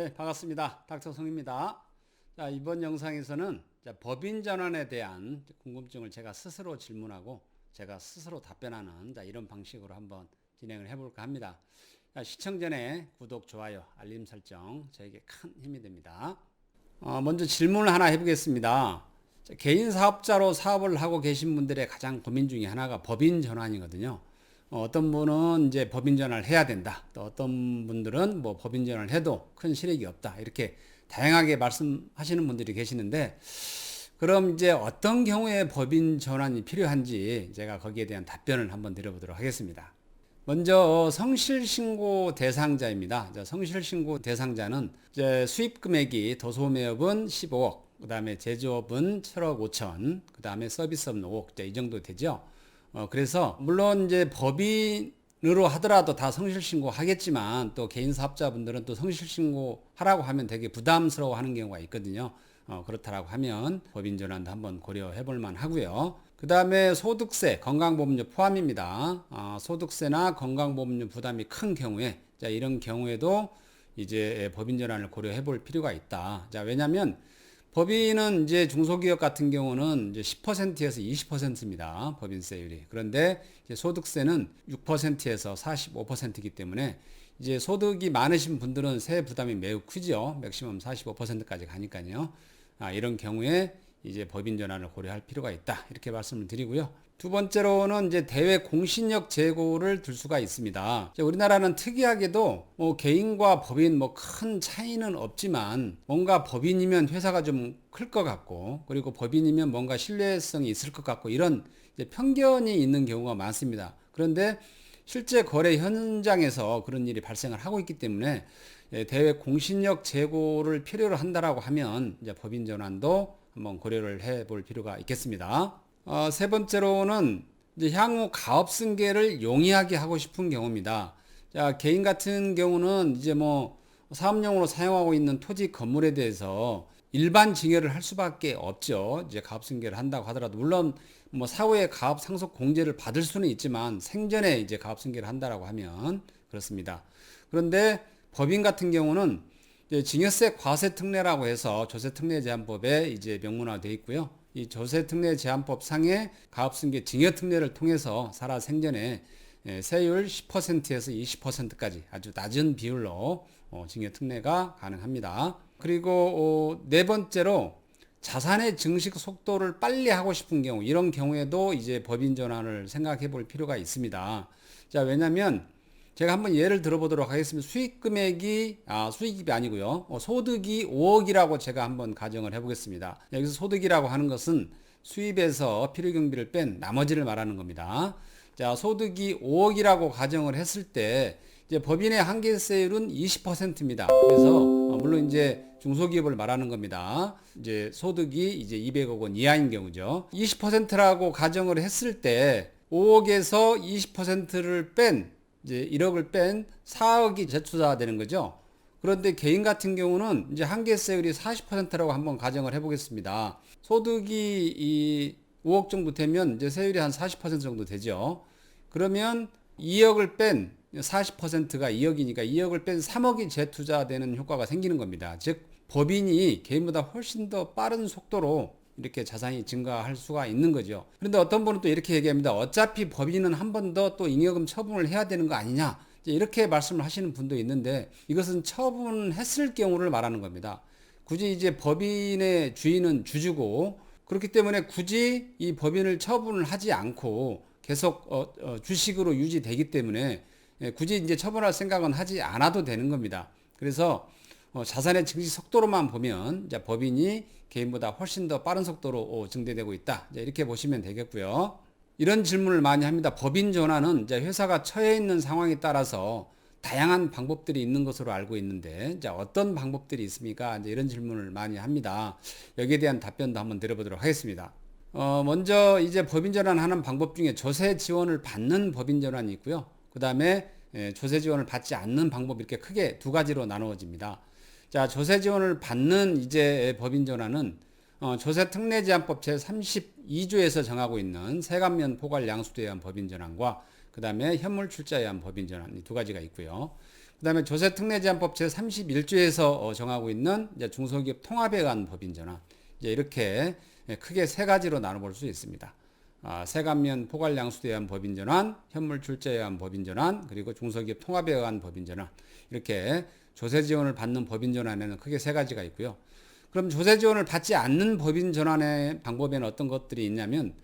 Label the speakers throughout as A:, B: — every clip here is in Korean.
A: 네, 반갑습니다. 닥터성입니다. 자, 이번 영상에서는 자, 법인 전환에 대한 궁금증을 제가 스스로 질문하고 제가 스스로 답변하는 자, 이런 방식으로 한번 진행을 해볼까 합니다. 자, 시청 전에 구독, 좋아요, 알림 설정 저에게 큰 힘이 됩니다. 어, 먼저 질문을 하나 해보겠습니다. 자, 개인 사업자로 사업을 하고 계신 분들의 가장 고민 중에 하나가 법인 전환이거든요. 어, 어떤 분은 이제 법인 전환을 해야 된다. 또 어떤 분들은 뭐 법인 전환을 해도 큰 실익이 없다. 이렇게 다양하게 말씀하시는 분들이 계시는데 그럼 이제 어떤 경우에 법인 전환이 필요한지 제가 거기에 대한 답변을 한번 드려보도록 하겠습니다. 먼저 성실신고 대상자입니다. 성실신고 대상자는 이제 수입 금액이 도소매업은 15억, 그 다음에 제조업은 7억 5천, 그 다음에 서비스업은 5억, 이 정도 되죠. 어, 그래서 물론 이제 법인으로 하더라도 다 성실신고 하겠지만 또 개인 사업자분들은 또 성실신고 하라고 하면 되게 부담스러워 하는 경우가 있거든요. 어, 그렇다라고 하면 법인 전환도 한번 고려해 볼만 하고요. 그 다음에 소득세, 건강보험료 포함입니다. 어, 소득세나 건강보험료 부담이 큰 경우에 자, 이런 경우에도 이제 법인 전환을 고려해 볼 필요가 있다. 자, 왜냐면 법인은 이제 중소기업 같은 경우는 이제 10%에서 20%입니다. 법인세율이. 그런데 소득세는 6%에서 45%이기 때문에 이제 소득이 많으신 분들은 세액 부담이 매우 크죠. 맥시멈 45%까지 가니까요. 아, 이런 경우에 이제 법인 전환을 고려할 필요가 있다. 이렇게 말씀을 드리고요. 두 번째로는 이제 대외 공신력 제고를 들 수가 있습니다. 우리나라는 특이하게도 뭐 개인과 법인 뭐 큰 차이는 없지만 뭔가 법인이면 회사가 좀 클 것 같고 그리고 법인이면 뭔가 신뢰성이 있을 것 같고 이런 편견이 있는 경우가 많습니다. 그런데 실제 거래 현장에서 그런 일이 발생을 하고 있기 때문에 예, 대외 공신력 제고를 필요로 한다라고 하면 법인 전환도 한번 고려를 해볼 필요가 있겠습니다. 어, 세 번째로는 향후 가업 승계를 용이하게 하고 싶은 경우입니다. 자, 개인 같은 경우는 이제 뭐 사업용으로 사용하고 있는 토지 건물에 대해서 일반 증여를 할 수밖에 없죠. 이제 가업 승계를 한다고 하더라도 물론 뭐 사후에 가업 상속 공제를 받을 수는 있지만 생전에 이제 가업 승계를 한다라고 하면 그렇습니다. 그런데 법인 같은 경우는 증여세 과세 특례라고 해서 조세 특례 제한법에 이제 명문화되어 있고요. 이 조세특례 제한법 상의 가업승계 증여특례를 통해서 살아 생전에 예, 세율 10%에서 20%까지 아주 낮은 비율로 어, 증여특례가 가능합니다. 그리고 어, 네 번째로 자산의 증식 속도를 빨리 하고 싶은 경우 이런 경우에도 이제 법인 전환을 생각해 볼 필요가 있습니다. 자 왜냐하면 제가 한번 예를 들어보도록 하겠습니다. 수익 금액이 아 수익이 아니고요. 어, 소득이 5억이라고 제가 한번 가정을 해보겠습니다. 여기서 소득이라고 하는 것은 수입에서 필요 경비를 뺀 나머지를 말하는 겁니다. 자 소득이 5억이라고 가정을 했을 때 이제 법인의 한계세율은 20%입니다. 그래서 어, 물론 이제 중소기업을 말하는 겁니다. 이제 소득이 이제 200억 원 이하인 경우죠. 20%라고 가정을 했을 때 5억에서 20%를 뺀 이제 1억을 뺀 4억이 재투자되는 거죠. 그런데 개인 같은 경우는 이제 한계세율이 40%라고 한번 가정을 해보겠습니다. 소득이 이 5억 정도 되면 이제 세율이 한 40% 정도 되죠. 그러면 2억을 뺀 40%가 2억이니까 2억을 뺀 3억이 재투자되는 효과가 생기는 겁니다. 즉 법인이 개인보다 훨씬 더 빠른 속도로 이렇게 자산이 증가할 수가 있는 거죠. 그런데 어떤 분은 또 이렇게 얘기합니다. 어차피 법인은 한 번 더 또 잉여금 처분을 해야 되는 거 아니냐. 이렇게 말씀을 하시는 분도 있는데 이것은 처분했을 경우를 말하는 겁니다. 굳이 이제 법인의 주인은 주주고 그렇기 때문에 굳이 이 법인을 처분을 하지 않고 계속 어, 어, 주식으로 유지되기 때문에 예, 굳이 이제 처분할 생각은 하지 않아도 되는 겁니다. 그래서 어, 자산의 증식 속도로만 보면 이제 법인이 개인보다 훨씬 더 빠른 속도로 어, 증대되고 있다. 이렇게 보시면 되겠고요. 이런 질문을 많이 합니다. 법인 전환은 이제 회사가 처해 있는 상황에 따라서 다양한 방법들이 있는 것으로 알고 있는데 이제 어떤 방법들이 있습니까? 이제 이런 질문을 많이 합니다. 여기에 대한 답변도 한번 드려보도록 하겠습니다. 어, 먼저 이제 법인 전환하는 방법 중에 조세 지원을 받는 법인 전환이 있고요. 그 다음에 예, 조세 지원을 받지 않는 방법 이렇게 크게 두 가지로 나누어집니다. 자, 조세 지원을 받는 이제 법인 전환은 어, 조세 특례 제한법 제 32조에서 정하고 있는 세관면 포괄 양수도에 의한 법인 전환과 그다음에 현물 출자에 의한 법인 전환 이 두 가지가 있고요. 그다음에 조세 특례 제한법 제 31조에서 정하고 있는 중소기업 통합에 의한 법인 전환 이제 이렇게 예, 크게 세 가지로 나눠 볼 수 있습니다. 아, 세관면 포괄 양수도에 의한 법인 전환, 현물 출자에 의한 법인 전환, 그리고 중소기업 통합에 의한 법인 전환 이렇게 조세 지원을 받는 법인 전환에는 크게 세 가지가 있고요. 그럼 조세 지원을 받지 않는 법인 전환의 방법에는 어떤 것들이 있냐면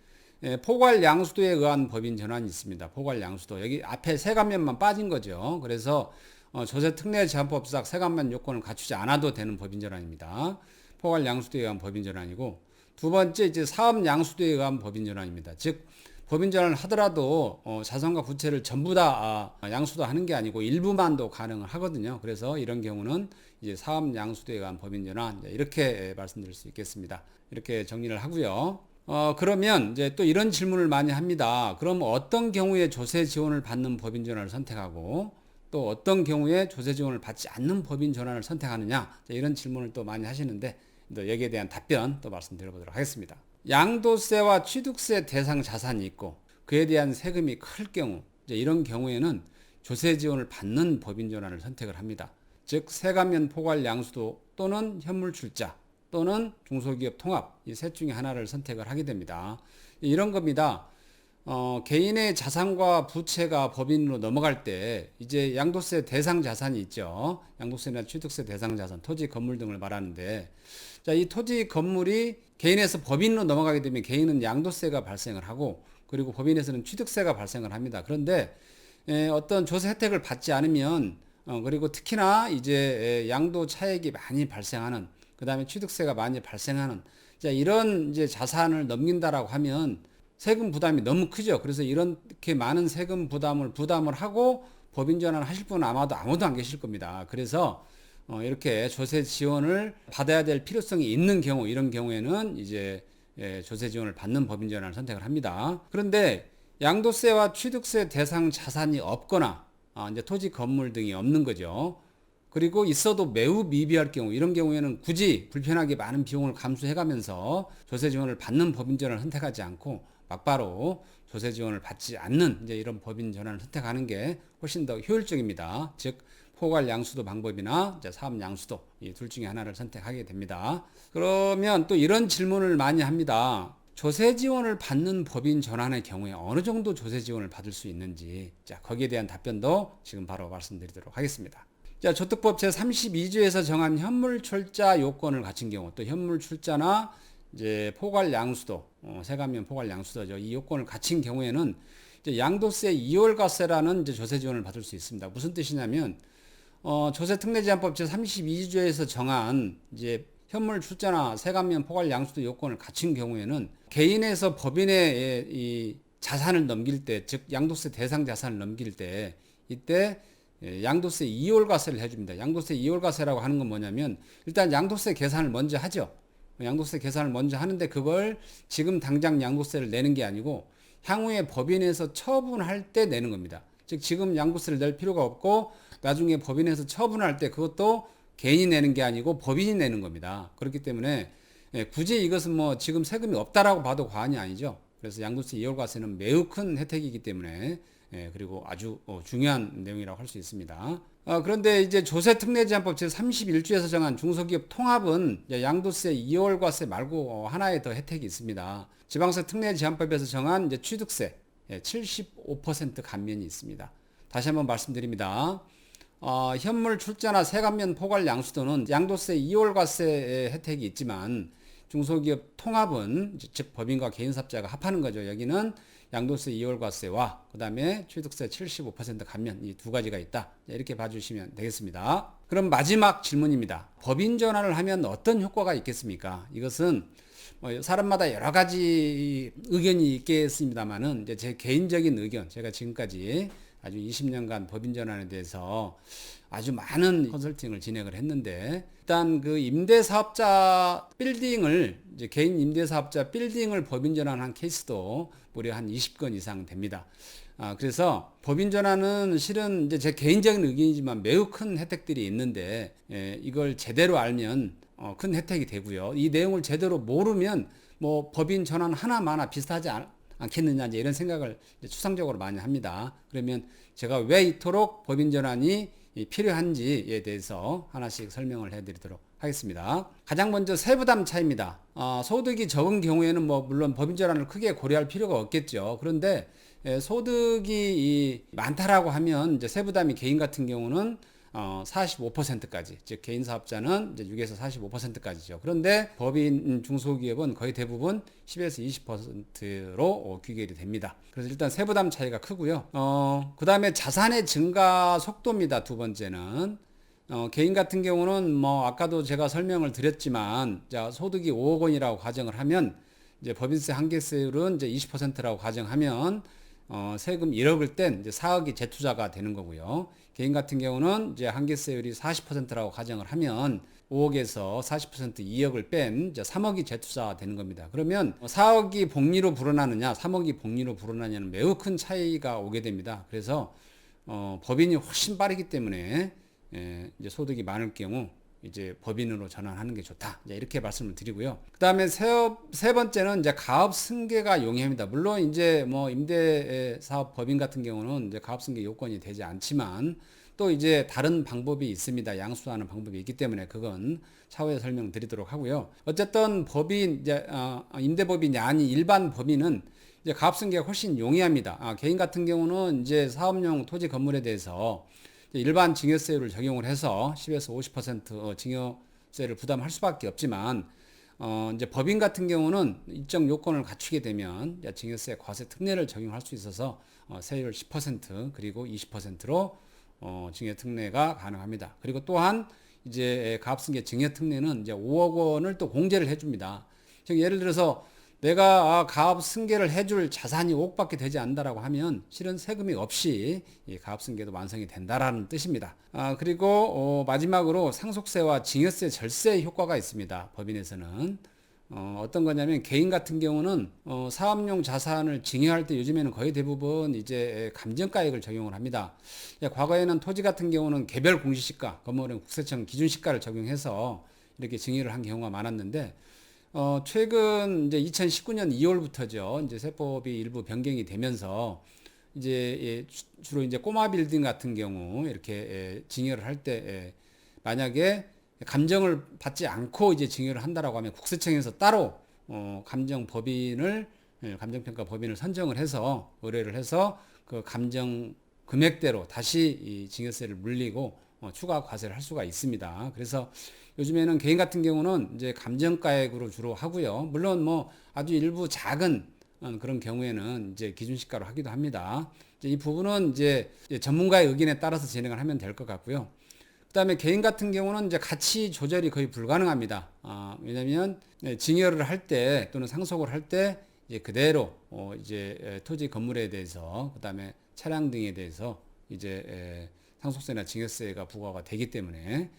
A: 예, 포괄 양수도에 의한 법인 전환이 있습니다. 포괄 양수도 여기 앞에 세관면만 빠진 거죠. 그래서 어, 조세 특례 제한법상 세관면 요건을 갖추지 않아도 되는 법인 전환입니다. 포괄 양수도에 의한 법인 전환이고 두 번째 이제 사업 양수도에 의한 법인 전환입니다. 즉 법인 전환을 하더라도 어, 자산과 부채를 전부 다 아, 양수도 하는 게 아니고 일부만도 가능을 하거든요. 그래서 이런 경우는 이제 사업 양수도에 의한 법인 전환 이렇게 말씀드릴 수 있겠습니다. 이렇게 정리를 하고요. 어, 그러면 이제 또 이런 질문을 많이 합니다. 그럼 어떤 경우에 조세 지원을 받는 법인 전환을 선택하고 또 어떤 경우에 조세 지원을 받지 않는 법인 전환을 선택하느냐 이런 질문을 또 많이 하시는데 또 여기에 대한 답변 또 말씀드려보도록 하겠습니다. 양도세와 취득세 대상 자산이 있고 그에 대한 세금이 클 경우 이런 경우에는 조세 지원을 받는 법인 전환을 선택을 합니다. 즉 세관면 포괄 양수도 또는 현물 출자 또는 중소기업 통합 이 셋 중에 하나를 선택을 하게 됩니다. 이런 겁니다. 어, 개인의 자산과 부채가 법인으로 넘어갈 때 이제 양도세 대상 자산이 있죠. 양도세나 취득세 대상 자산, 토지, 건물 등을 말하는데 자, 이 토지, 건물이 개인에서 법인으로 넘어가게 되면 개인은 양도세가 발생을 하고 그리고 법인에서는 취득세가 발생을 합니다. 그런데 에, 어떤 조세 혜택을 받지 않으면 어, 그리고 특히나 이제 양도 차액이 많이 발생하는 그다음에 취득세가 많이 발생하는 자, 이런 이제 자산을 넘긴다라고 하면 세금 부담이 너무 크죠. 그래서 이렇게 많은 세금 부담을 부담을 하고 법인 전환을 하실 분은 아마도 아무도 안 계실 겁니다. 그래서 어, 이렇게 조세 지원을 받아야 될 필요성이 있는 경우 이런 경우에는 이제 예, 조세 지원을 받는 법인 전환을 선택을 합니다. 그런데 양도세와 취득세 대상 자산이 없거나 아, 이제 토지 건물 등이 없는 거죠. 그리고 있어도 매우 미비할 경우 이런 경우에는 굳이 불편하게 많은 비용을 감수해가면서 조세 지원을 받는 법인 전환을 선택하지 않고 막바로 조세 지원을 받지 않는 이제 이런 법인 전환을 선택하는 게 훨씬 더 효율적입니다. 즉 포괄 양수도 방법이나 이제 사업 양수도 이 둘 중에 하나를 선택하게 됩니다. 그러면 또 이런 질문을 많이 합니다. 조세 지원을 받는 법인 전환의 경우에 어느 정도 조세 지원을 받을 수 있는지 자 거기에 대한 답변도 지금 바로 말씀드리도록 하겠습니다. 자, 저특법 제 32조에서 정한 현물 출자 요건을 갖춘 경우 또 현물 출자나 이제 포괄 양수도 어, 세관면 포괄 양수도죠. 이 요건을 갖춘 경우에는 양도세 2월과세라는 이제 조세 지원을 받을 수 있습니다. 무슨 뜻이냐면 어, 조세특례제한법 제 32조에서 정한 이제 현물 출자나 세관면 포괄 양수도 요건을 갖춘 경우에는 개인에서 법인의 이 자산을 넘길 때, 즉 양도세 대상 자산을 넘길 때 이때 예, 양도세 2월과세를 해줍니다. 양도세 2월과세라고 하는 건 뭐냐면 일단 양도세 계산을 먼저 하죠. 양도세 계산을 먼저 하는데 그걸 지금 당장 양도세를 내는 게 아니고 향후에 법인에서 처분할 때 내는 겁니다. 즉 지금 양도세를 낼 필요가 없고 나중에 법인에서 처분할 때 그것도 개인이 내는 게 아니고 법인이 내는 겁니다. 그렇기 때문에 예, 굳이 이것은 뭐 지금 세금이 없다라고 봐도 과언이 아니죠. 그래서 양도세 2월 과세는 매우 큰 혜택이기 때문에 예, 그리고 아주 어, 중요한 내용이라고 할 수 있습니다. 어, 그런데 이제 조세특례제한법 제31조에서 정한 중소기업 통합은 양도세 2월 과세 말고 어, 하나의 더 혜택이 있습니다. 지방세 특례제한법에서 정한 이제 취득세 예, 75% 감면이 있습니다. 다시 한번 말씀드립니다. 어, 현물 출자나 세관면 포괄 양수도는 양도세 2월과세의 혜택이 있지만 중소기업 통합은 즉 법인과 개인사업자가 합하는 거죠. 여기는 양도세 2월과세와 그 다음에 취득세 75% 감면 이 두 가지가 있다. 이렇게 봐주시면 되겠습니다. 그럼 마지막 질문입니다. 법인 전환을 하면 어떤 효과가 있겠습니까? 이것은 뭐 사람마다 여러 가지 의견이 있겠습니다만은 제 개인적인 의견, 제가 지금까지 아주 20년간 법인 전환에 대해서 아주 많은 컨설팅을 진행을 했는데 일단 그 임대 사업자 빌딩을 이제 개인 임대 사업자 빌딩을 법인 전환한 케이스도 무려 한 20건 이상 됩니다. 아, 그래서 법인 전환은 실은 이제 제 개인적인 의견이지만 매우 큰 혜택들이 있는데 예, 이걸 제대로 알면 어, 큰 혜택이 되고요. 이 내용을 제대로 모르면 뭐 법인 전환 하나마나 비슷하지 않, 않겠느냐 이제 이런 생각을 추상적으로 많이 합니다. 그러면 제가 왜 이토록 법인 전환이 이 필요한지에 대해서 하나씩 설명을 해드리도록 하겠습니다. 가장 먼저 세부담 차이입니다. 어, 소득이 적은 경우에는 뭐 물론 법인 전환을 크게 고려할 필요가 없겠죠. 그런데 예, 소득이 이 많다라고 하면 이제 세부담이 개인 같은 경우는 어, 45%까지, 즉 개인 사업자는 이제 6에서 45%까지죠. 그런데 법인 중소기업은 거의 대부분 10에서 20%로 어, 귀결이 됩니다. 그래서 일단 세부담 차이가 크고요. 어, 그 다음에 자산의 증가 속도입니다. 두 번째는. 어, 개인 같은 경우는 뭐 아까도 제가 설명을 드렸지만 자, 소득이 5억 원이라고 가정을 하면 이제 법인세 한계세율은 이제 20%라고 가정하면 어, 세금 1억을 뗀 이제 4억이 재투자가 되는 거고요. 개인 같은 경우는 이제 한계세율이 40%라고 가정을 하면 5억에서 40% 2억을 뺀 이제 3억이 재투자가 되는 겁니다. 그러면 4억이 복리로 불어나느냐, 3억이 복리로 불어나냐는 매우 큰 차이가 오게 됩니다. 그래서 어, 법인이 훨씬 빠르기 때문에 예, 이제 소득이 많을 경우 이제 법인으로 전환하는 게 좋다. 이렇게 말씀을 드리고요. 그 다음에 세, 세 번째는 이제 가업 승계가 용이합니다. 물론 이제 뭐 임대 사업 법인 같은 경우는 이제 가업 승계 요건이 되지 않지만 또 이제 다른 방법이 있습니다. 양수하는 방법이 있기 때문에 그건 차후에 설명드리도록 하고요. 어쨌든 법인 이제 어, 임대 법인이 아닌 일반 법인은 이제 가업 승계가 훨씬 용이합니다. 아, 개인 같은 경우는 이제 사업용 토지 건물에 대해서 일반 증여세율을 적용을 해서 10에서 50% 증여세를 부담할 수밖에 없지만 어 이제 법인 같은 경우는 일정 요건을 갖추게 되면 증여세 과세 특례를 적용할 수 있어서 어 세율 10% 그리고 20%로 어 증여 특례가 가능합니다. 그리고 또한 이제 가압승계 증여 특례는 이제 5억 원을 또 공제를 해줍니다. 즉 예를 들어서 내가 아, 가압 승계를 해줄 자산이 5억밖에 되지 않는다라고 하면 실은 세금이 없이 이 가압 승계도 완성이 된다라는 뜻입니다. 아, 그리고 어, 마지막으로 상속세와 증여세 절세 효과가 있습니다. 법인에서는 어, 어떤 거냐면 개인 같은 경우는 어, 사업용 자산을 증여할 때 요즘에는 거의 대부분 이제 감정가액을 적용을 합니다. 예, 과거에는 토지 같은 경우는 개별 공시시가, 건물은 국세청 기준시가를 적용해서 이렇게 증여를 한 경우가 많았는데 어, 최근 이제 2019년 2월부터죠. 이제 세법이 일부 변경이 되면서 이제 예, 주로 이제 꼬마 빌딩 같은 경우 이렇게 예, 증여를 할때 예, 만약에 감정을 받지 않고 이제 증여를 한다라고 하면 국세청에서 따로 어, 감정 법인을 예, 감정평가 법인을 선정을 해서 의뢰를 해서 그 감정 금액대로 다시 이 증여세를 물리고 어, 추가 과세를 할 수가 있습니다. 그래서 요즘에는 개인 같은 경우는 이제 감정가액으로 주로 하고요. 물론 뭐 아주 일부 작은 어, 그런 경우에는 이제 기준시가로 하기도 합니다. 이 부분은 이제 전문가의 의견에 따라서 진행을 하면 될 것 같고요. 그다음에 개인 같은 경우는 이제 가치 조절이 거의 불가능합니다. 아, 왜냐하면 네, 증여를 할 때 또는 상속을 할 때 이제 그대로 어, 이제 토지 건물에 대해서 그다음에 차량 등에 대해서 이제 상속세나 증여세가 부과가 되기 때문에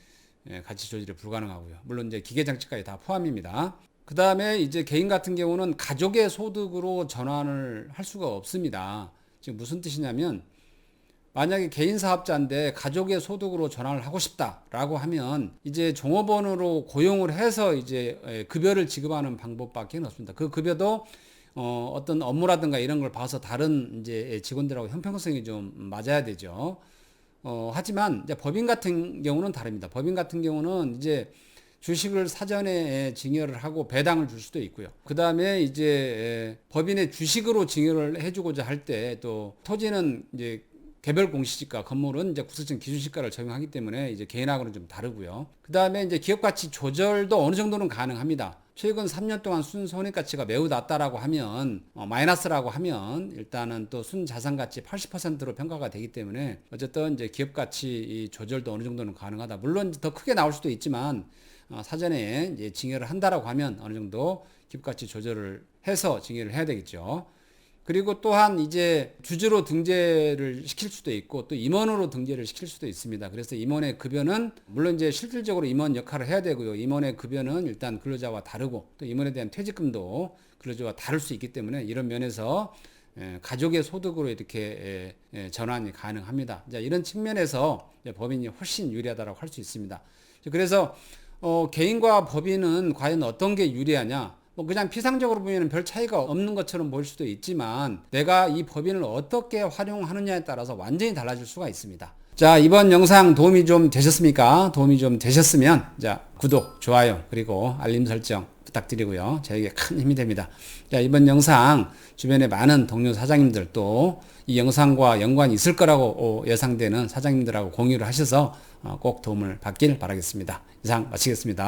A: 예, 가치 조절이 불가능하고요. 물론 이제 기계 장치까지 다 포함입니다. 그 다음에 이제 개인 같은 경우는 가족의 소득으로 전환을 할 수가 없습니다. 지금 무슨 뜻이냐면 만약에 개인 사업자인데 가족의 소득으로 전환을 하고 싶다라고 하면 이제 종업원으로 고용을 해서 이제 예, 급여를 지급하는 방법밖에 없습니다. 그 급여도 어, 어떤 업무라든가 이런 걸 봐서 다른 이제 직원들하고 형평성이 좀 맞아야 되죠. 어, 하지만 이제 법인 같은 경우는 다릅니다. 법인 같은 경우는 이제 주식을 사전에 증여를 하고 배당을 줄 수도 있고요. 그 다음에 이제 법인의 주식으로 증여를 해주고자 할 때 또 토지는 이제 개별 공시지가, 건물은 이제 국세청 기준 시가를 적용하기 때문에 이제 개인하고는 좀 다르고요. 그 다음에 이제 기업 가치 조절도 어느 정도는 가능합니다. 최근 3년 동안 순 손익 가치가 매우 낮다라고 하면 어, 마이너스라고 하면 일단은 또 순 자산 가치 80%로 평가가 되기 때문에 어쨌든 이제 기업 가치 조절도 어느 정도는 가능하다. 물론 더 크게 나올 수도 있지만 어, 사전에 이제 증여를 한다라고 하면 어느 정도 기업 가치 조절을 해서 증여를 해야 되겠죠. 그리고 또한 이제 주주로 등재를 시킬 수도 있고 또 임원으로 등재를 시킬 수도 있습니다. 그래서 임원의 급여는 물론 이제 실질적으로 임원 역할을 해야 되고요. 임원의 급여는 일단 근로자와 다르고 또 임원에 대한 퇴직금도 근로자와 다를 수 있기 때문에 이런 면에서 가족의 소득으로 이렇게 전환이 가능합니다. 이런 측면에서 법인이 훨씬 유리하다고 할 수 있습니다. 그래서 어, 개인과 법인은 과연 어떤 게 유리하냐? 뭐 그냥 피상적으로 보면 별 차이가 없는 것처럼 보일 수도 있지만 내가 이 법인을 어떻게 활용하느냐에 따라서 완전히 달라질 수가 있습니다. 자, 이번 영상 도움이 좀 되셨습니까? 도움이 좀 되셨으면 자, 구독, 좋아요, 그리고 알림 설정 부탁드리고요. 저에게 큰 힘이 됩니다. 자, 이번 영상 주변에 많은 동료 사장님들 또 이 영상과 연관이 있을 거라고 예상되는 사장님들하고 공유를 하셔서 어, 꼭 도움을 받길 바라겠습니다. 이상 마치겠습니다.